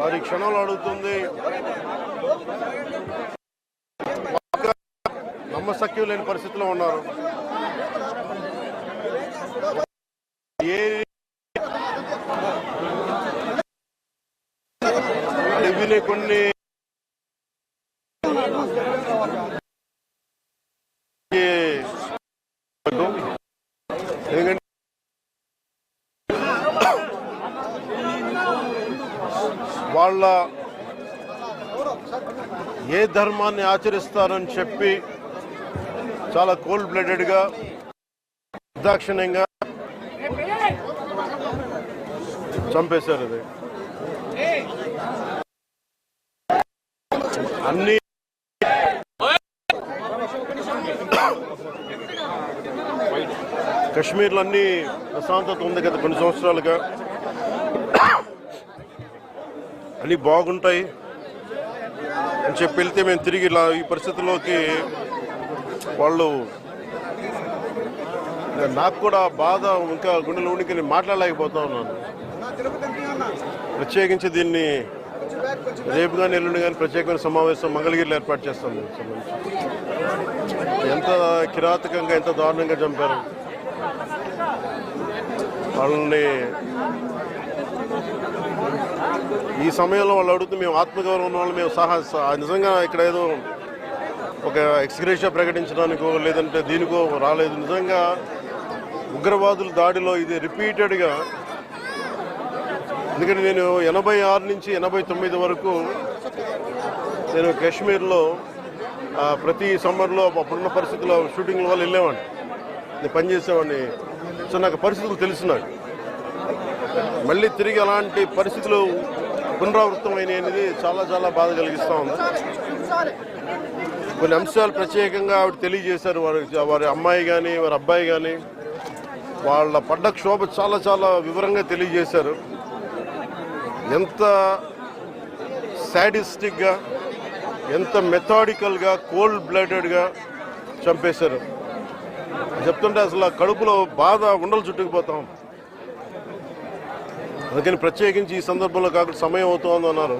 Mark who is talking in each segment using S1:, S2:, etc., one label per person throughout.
S1: వారి క్షణంలో అడుగుతుంది. నమ్మశక్యం లేని పరిస్థితిలో ఉన్నారు. ఏ కొన్ని వాళ్ళ ఏ ధర్మాన్ని ఆచరిస్తారని చెప్పి చాలా కోల్డ్ బ్లడెడ్గా నిర్దాక్షిణ్యంగా చంపేశారు అది. అన్ని కశ్మీర్లో అన్ని ప్రశాంతత ఉంది కదా కొన్ని సంవత్సరాలుగా. అన్ని బాగుంటాయి. అని చెప్పి వెళ్తే మేము తిరిగి ఇలా ఈ పరిస్థితుల్లోకి వాళ్ళు నాకు కూడా బాధ ఇంకా గుండెలు ఉండికి నేను మాట్లాడలేకపోతా ఉన్నాను. ప్రత్యేకించి దీన్ని రేపు కానీ ఎల్లుండి కానీ ప్రత్యేకమైన సమావేశం మంగళగిరిలో ఏర్పాటు చేస్తాం ఎంత కిరాతకంగా ఎంత దారుణంగా చంపారు. వాళ్ళని ఈ సమయంలో వాళ్ళు అడుగుతూ మేము ఆత్మగౌరవం ఉన్న వాళ్ళు మేము సహా నిజంగా ఇక్కడ ఏదో ఒక ఎక్స్గ్రేషియా ప్రకటించడానికో లేదంటే దీనికో రాలేదు. నిజంగా ఉగ్రవాదుల దాడిలో ఇది రిపీటెడ్గా ఎందుకంటే నేను ఎనభై ఆరు నుంచి ఎనభై తొమ్మిది వరకు నేను కాశ్మీర్లో ప్రతి సమ్మర్లో అప్పుడున్న పరిస్థితుల్లో షూటింగ్ల వల్ల వెళ్ళేవాడిని. నేను పనిచేసేవాడిని. సో నాకు పరిస్థితులు తెలుసు నాకు మళ్ళీ తిరిగి అలాంటి పరిస్థితులు పునరావృతం అనేది చాలా చాలా బాధ కలిగిస్తూ ఉంది. కొన్ని అంశాలు ప్రత్యేకంగా ఆవిడ తెలియజేశారు. వారి వారి అమ్మాయి కానీ వారి అబ్బాయి కానీ వాళ్ళ పడ్డ క్షోభ చాలా చాలా వివరంగా తెలియజేశారు. ఎంత సాడిస్టిక్గా ఎంత మెథాడికల్గా కోల్డ్ బ్లడెడ్గా చంపేశారు. చెప్తుంటే అసలు కడుపులో బాధ ఉండలు చుట్టుకుపోతాం అందుకని ప్రత్యేకించి ఈ సందర్భంలో కాకుండా సమయం అవుతోంది అన్నారు.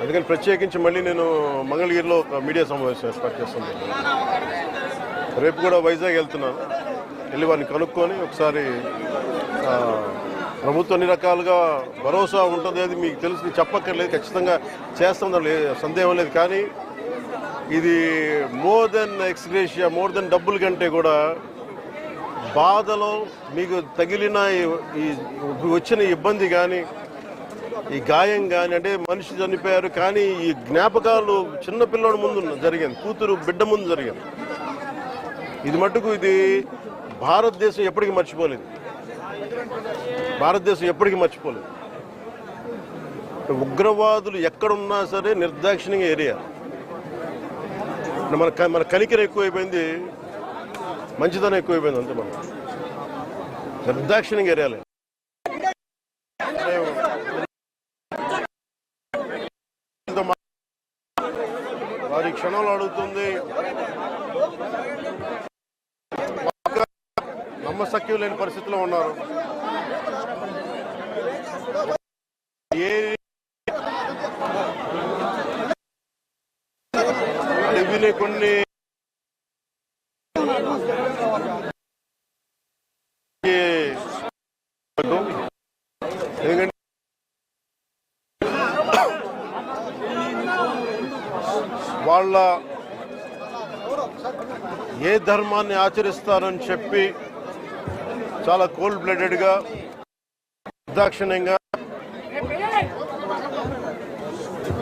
S1: అందుకని ప్రత్యేకించి మళ్ళీ నేను మంగళగిరిలో ఒక మీడియా సమావేశం ఏర్పాటు చేస్తున్నాను రేపు కూడా వైజాగ్ వెళ్తున్నాను. వెళ్ళి వారిని కనుక్కొని ఒకసారి ప్రభుత్వం అన్ని రకాలుగా భరోసా ఉంటుంది అది మీకు తెలుసు చెప్పక్కర్లేదు ఖచ్చితంగా చేస్తుందో సందేహం లేదు. కానీ ఇది more than ex gratia more than డబ్బుల కంటే కూడా బాధలో మీకు తగిలిన ఈ- వచ్చిన ఇబ్బంది కానీ ఈ గాయం కానీ అంటే మనిషి చనిపోయారు కానీ ఈ జ్ఞాపకాలు చిన్న పిల్లోడి ముందు జరిగింది కూతురు బిడ్డ ముందు జరిగింది ఇది మటుకు ఇది భారతదేశం ఎప్పటికీ మర్చిపోలేదు. భారతదేశం ఎప్పటికీ మర్చిపోలేదు. ఉగ్రవాదులు ఎక్కడున్నా సరే నిర్దాక్షిణ్యంగా ఏరియా మన మన కనికరం ఎక్కువైపోయింది మంచిదనం ఎక్కువైపోయింది అంతే మనం నిర్దాక్షిణ్యంగా ఏరియాలే వారి క్షణంలో అడుగుతుంది. నమ్మశక్యం లేని పరిస్థితిలో ఉన్నారు. ఏ కొన్ని ఎందుకంటే వాళ్ళ ఏ ధర్మాన్ని ఆచరిస్తారని చెప్పి చాలా కోల్డ్ బ్లడెడ్గా నిర్దాక్షిణ్యంగా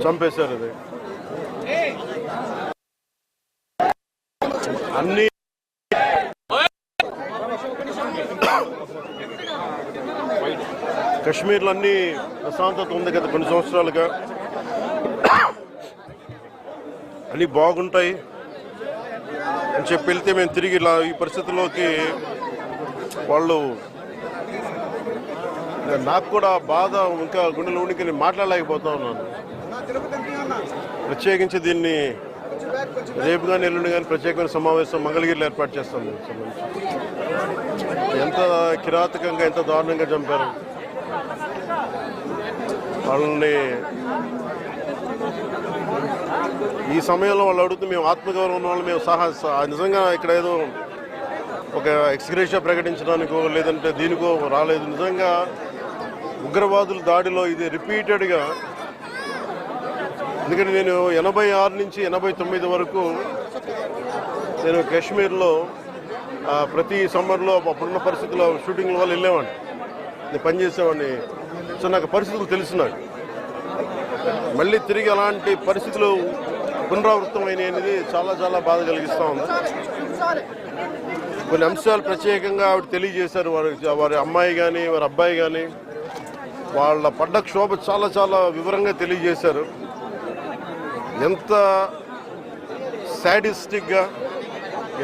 S1: చంపేశారు అది. అన్ని కశ్మీర్లో అన్ని ప్రశాంతత ఉంది గత కొన్ని సంవత్సరాలుగా. అన్ని బాగుంటాయి. అని చెప్పి వెళ్తే మేము తిరిగి ఇలా ఈ పరిస్థితుల్లోకి వాళ్ళు నాకు కూడా బాధ ఇంకా గుండెలు ఉనికి నేను మాట్లాడలేకపోతా ఉన్నాను. ప్రత్యేకించి దీన్ని రేపు కానీ ఎల్లుండి కానీ ప్రత్యేకమైన సమావేశం మంగళగిరిలో ఏర్పాటు చేస్తాం ఎంత కిరాతకంగా ఎంత దారుణంగా చంపారు. వాళ్ళని ఈ సమయంలో వాళ్ళు అడుగుతూ మేము ఆత్మగౌరవం ఉన్న వాళ్ళు మేము సహా నిజంగా ఇక్కడ ఏదో ఒక ఎక్స్గ్రేషియా ప్రకటించడానికో లేదంటే దీనికో రాలేదు. నిజంగా ఉగ్రవాదుల దాడిలో ఇది రిపీటెడ్గా ఎందుకంటే నేను ఎనభై ఆరు నుంచి ఎనభై తొమ్మిది వరకు నేను కాశ్మీర్లో ప్రతి సమ్మర్లో అప్పుడున్న పరిస్థితుల్లో షూటింగ్ల వల్ల వెళ్ళేవాడిని. నేను పనిచేసేవాడిని సో నాకు పరిస్థితులు తెలుసు నాకు మళ్ళీ తిరిగి అలాంటి పరిస్థితులు పునరావృతం అనేది చాలా చాలా బాధ కలిగిస్తూ ఉంది. కొన్ని అంశాలు ప్రత్యేకంగా ఆవిడ తెలియజేశారు. వారి వారి అమ్మాయి కానీ వారి అబ్బాయి కానీ వాళ్ళ పడ్డ క్షోభ చాలా చాలా వివరంగా తెలియజేశారు. ఎంత సాడిస్టిక్గా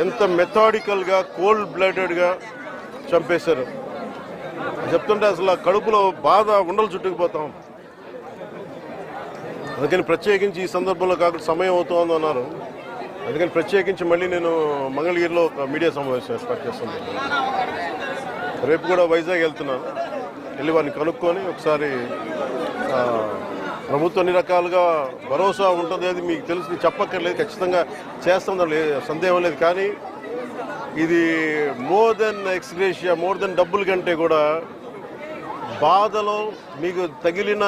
S1: ఎంత మెథాడికల్గా కోల్డ్ బ్లడెడ్గా చంపేశారు. చెప్తుంటే అసలు కడుపులో బాధ ఉండలు చుట్టుకుపోతాం. అందుకని ప్రత్యేకించి ఈ సందర్భంలో కాకుండా సమయం అవుతోంది అన్నారు. అందుకని ప్రత్యేకించి మళ్ళీ నేను మంగళగిరిలో ఒక మీడియా సమావేశం ఏర్పాటు చేస్తున్నాను రేపు కూడా వైజాగ్ వెళ్తున్నాను. వెళ్ళి వారిని కనుక్కొని ఒకసారి ప్రభుత్వం అన్ని రకాలుగా భరోసా ఉంటుంది అది మీకు తెలిసి చెప్పక్కర్లేదు ఖచ్చితంగా చేస్తాం సందేహం లేదు. కానీ ఇది more than ex gratia more than డబ్బుల కంటే కూడా బాధలో మీకు తగిలిన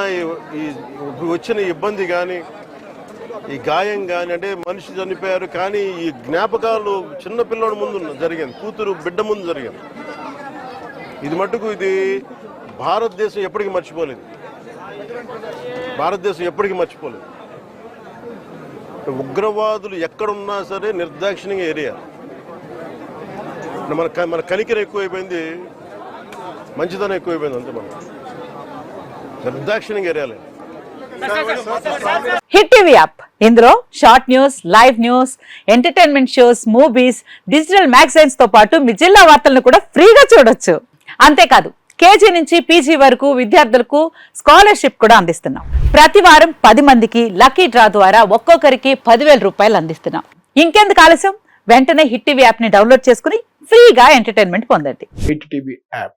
S1: ఈ- వచ్చిన ఇబ్బంది కానీ ఈ గాయం కానీ అంటే మనిషి చనిపోయారు కానీ ఈ జ్ఞాపకాలు చిన్న పిల్లోడి ముందు జరిగింది కూతురు బిడ్డ ముందు జరిగింది ఇది మటుకు ఇది భారతదేశం ఎప్పటికీ మర్చిపోలేదు. భారతదేశం ఎప్పటికీ మర్చిపోలేదు. ఉగ్రవాదులు ఎక్కడున్నా సరే నిర్దాక్షిణ్యంగా ఏరియా మన మన కనికర ఎక్కువైపోయింది మంచిదనం ఎక్కువైపోయింది అంతే మనం నిర్దాక్షిణ్యంగా ఏరియాలే
S2: హిట్ టీవీ యాప్. ఇందులో short news live news entertainment shows movies digital మ్యాగజైన్స్తో పాటు మీ జిల్లా వార్తలను కూడా ఫ్రీగా చూడొచ్చు. అంతేకాదు కేజీ నుంచి పీజీ వరకు విద్యార్థులకు స్కాలర్షిప్ కూడా అందిస్తున్నాం. ప్రతి వారం పది మందికి లక్కీ డ్రా ద్వారా ఒక్కొక్కరికి పదివేల రూపాయలు అందిస్తున్నాం. ఇంకెందుకు ఆలస్యం? వెంటనే హిట్ టీవీ యాప్ని డౌన్లోడ్ చేసుకుని ఫ్రీగా ఎంటర్టైన్మెంట్ పొందండి.
S3: Hit TV app.